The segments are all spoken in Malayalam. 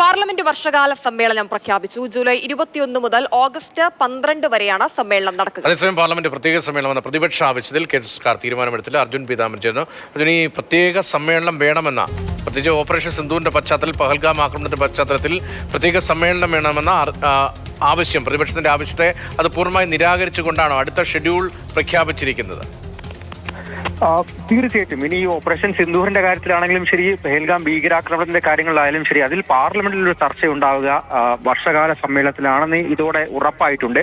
പാർലമെന്റ് വർഷകാല സമ്മേളനം പ്രഖ്യാപിച്ചു. ജൂലൈ ഇരുപത്തിയൊന്ന് മുതൽ ഓഗസ്റ്റ് പന്ത്രണ്ട് വരെയാണ് സമ്മേളനം നടക്കുന്നത് അതേസമയം പാർലമെന്റ് പ്രത്യേക സമ്മേളനം പ്രതിപക്ഷ ആവശ്യത്തിൽ കേന്ദ്ര സർക്കാർ തീരുമാനമെടുത്തില്ല. അർജുൻ പീതാമൻ ചേർന്നു അർജുൻ ഈ പ്രത്യേക സമ്മേളനം വേണമെന്ന പ്രത്യേകിച്ച് ഓപ്പറേഷൻ സിന്ധുവിന്റെ പശ്ചാത്തലത്തിൽ പഹൽഗാം ആക്രമണത്തിന്റെ പശ്ചാത്തലത്തിൽ പ്രത്യേക സമ്മേളനം വേണമെന്ന ആവശ്യം പ്രതിപക്ഷത്തിന്റെ ആവശ്യത്തെ അത് പൂർണമായി നിരാകരിച്ചുകൊണ്ടാണോ അടുത്ത ഷെഡ്യൂൾ പ്രഖ്യാപിച്ചിരിക്കുന്നത്? തീർച്ചയായിട്ടും. ഇനി ഈ ഓപ്പറേഷൻ സിന്ധൂറിന്റെ കാര്യത്തിലാണെങ്കിലും ശരി പെഹൽഗാം ഭീകരാക്രമണത്തിന്റെ കാര്യങ്ങളിലായാലും ശരി അതിൽ പാർലമെന്റിൽ ഒരു ചർച്ച ഉണ്ടാവുക വർഷകാല സമ്മേളനത്തിലാണെന്ന് ഇതോടെ ഉറപ്പായിട്ടുണ്ട്.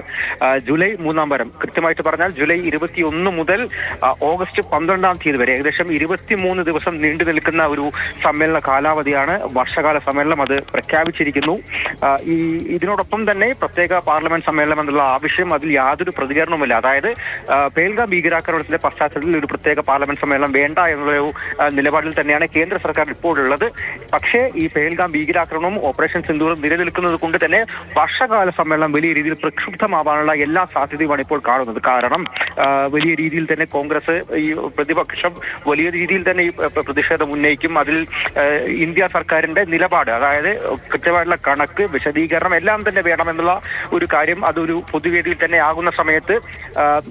ജൂലൈ മൂന്നാം വരം. കൃത്യമായിട്ട് പറഞ്ഞാൽ ജൂലൈ ഇരുപത്തിയൊന്ന് മുതൽ ഓഗസ്റ്റ് പന്ത്രണ്ടാം തീയതി വരെ ഏകദേശം ഇരുപത്തിമൂന്ന് ദിവസം നീണ്ടു നിൽക്കുന്ന ഒരു സമ്മേളന കാലാവധിയാണ് വർഷകാല സമ്മേളനം അത് പ്രഖ്യാപിച്ചിരിക്കുന്നു. ഈ ഇതിനോടൊപ്പം തന്നെ പ്രത്യേക പാർലമെന്റ് സമ്മേളനം എന്നുള്ള ആവശ്യം അതിൽ യാതൊരു പ്രതികരണവുമില്ല. അതായത് പെഹൽഗാം ഭീകരാക്രമണത്തിന്റെ പശ്ചാത്തലത്തിൽ ഒരു പ്രത്യേക പാർലമെന്റ് സമ്മേളനം വേണ്ട എന്നുള്ളൊരു ആ, നിലപാടിൽ തന്നെയാണ് കേന്ദ്ര സർക്കാർ ഇപ്പോഴുള്ളത്. പക്ഷേ ഈ പേൽഗാം ഭീകരാക്രമണവും ഓപ്പറേഷൻ സിന്ധൂറും നിലനിൽക്കുന്നത് കൊണ്ട് തന്നെ വർഷകാല സമ്മേളനം വലിയ രീതിയിൽ പ്രക്ഷുബ്ധമാവാനുള്ള എല്ലാ സാധ്യതയുമാണ് ഇപ്പോൾ കാണുന്നത്. കാരണം വലിയ രീതിയിൽ തന്നെ കോൺഗ്രസ് ഈ പ്രതിപക്ഷം വലിയ രീതിയിൽ തന്നെ ഈ പ്രതിഷേധം ഉന്നയിക്കും. അതിൽ ഇന്ത്യ സർക്കാരിന്റെ നിലപാട് അതായത് കൃത്യമായിട്ടുള്ള കണക്ക് വിശദീകരണം എല്ലാം തന്നെ വേണമെന്നുള്ള ഒരു കാര്യം അതൊരു പൊതുവേദിയിൽ തന്നെ ആകുന്ന സമയത്ത്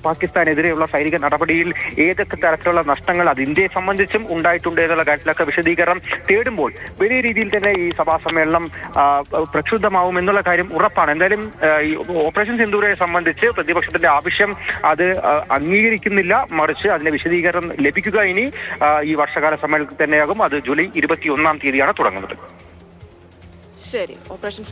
പാകിസ്ഥാനെതിരെയുള്ള സൈനിക നടപടിയിൽ ഏതൊക്കെ തരത്തിലുള്ള നഷ്ടങ്ങൾ അത് ഇന്ത്യയെ സംബന്ധിച്ചും ഉണ്ടായിട്ടുണ്ട് എന്നുള്ള കാര്യത്തിലൊക്കെ വിശദീകരണം തേടുമ്പോൾ വലിയ രീതിയിൽ തന്നെ ഈ സഭാ സമ്മേളനം പ്രക്ഷുബ്ധമാവും എന്നുള്ള കാര്യം ഉറപ്പാണ്. എന്തായാലും ഈ ഓപ്പറേഷൻ സിന്ദൂരെ സംബന്ധിച്ച് പ്രതിപക്ഷത്തിന്റെ ആവശ്യം അത് അംഗീകരിക്കുന്നില്ല. മറിച്ച് അതിന്റെ വിശദീകരണം ലഭിക്കുക ഇനി ഈ വർഷകാല സമ്മേളനത്തിൽ തന്നെയാകും. അത് ജൂലൈ ഇരുപത്തി ഒന്നാം തീയതിയാണ് തുടങ്ങുന്നത്. ശരി. ഓപ്പറേഷൻ